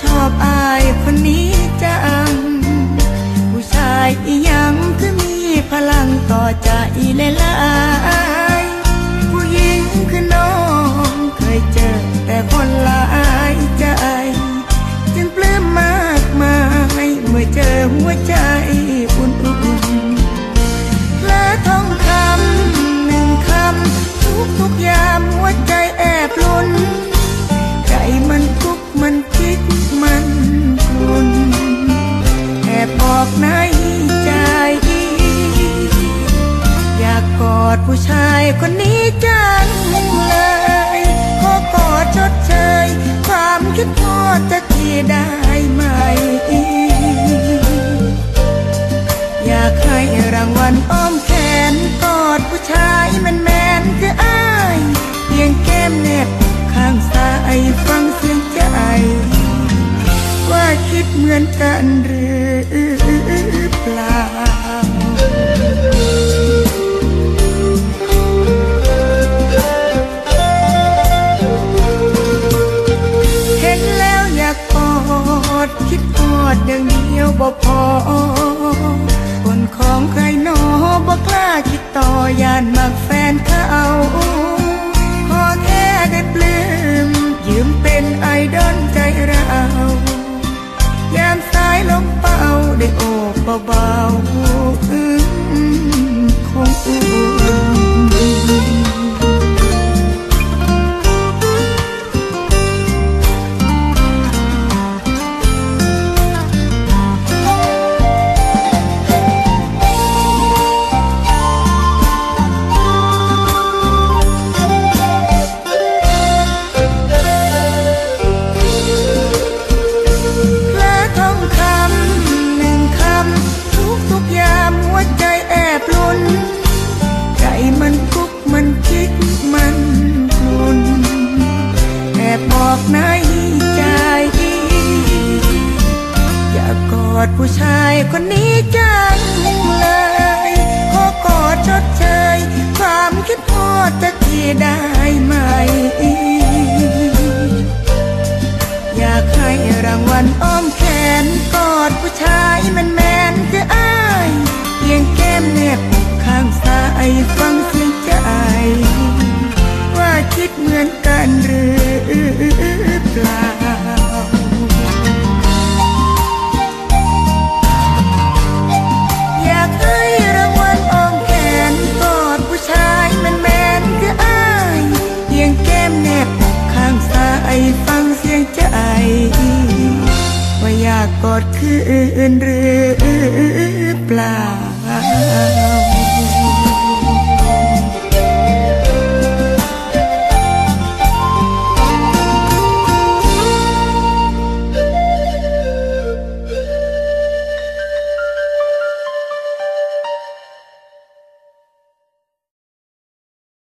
ชอบอายคนนี้จัง ผู้ชายอียังคือมีพลังต่อใจเลลายผู้หญิงคือน้องเคยเจอแต่คนละ ในใจ อยากกอดผู้ชายคนนี้จังเลย ขอกอดชดเชย ความคิดพอจะทีได้ไหม อยากให้รางวัลอ้อมแขนก กันหรือเปล่าเห็นแล้วอยากกอดคิดกอดอย่างเดียวบ่พอคนของใครหนอบ่กล้าคิดต่อยานมักแฟนเขา โในใจอยากกอดผู้ชายคนนี้จังเลยขอกอดชดเชยความคิดทอดจะทีได้ไหม อยากให้รางวัลอ้อมแขนกอดผู้ชายแมนแมนๆคืออ้ายเพียงแก้มแนบข้างซ้ายฟังเสียงใจว่าคิดเหมือนกันหรือ เปล่าอยากให้รางวัลออมแขนกอดผู้ชายแมนแมนๆคืออายเพียงแก้มแนบข้างซ้ายฟังเสียงใจว่าอยากกอดคืออื่นหรือเปล่า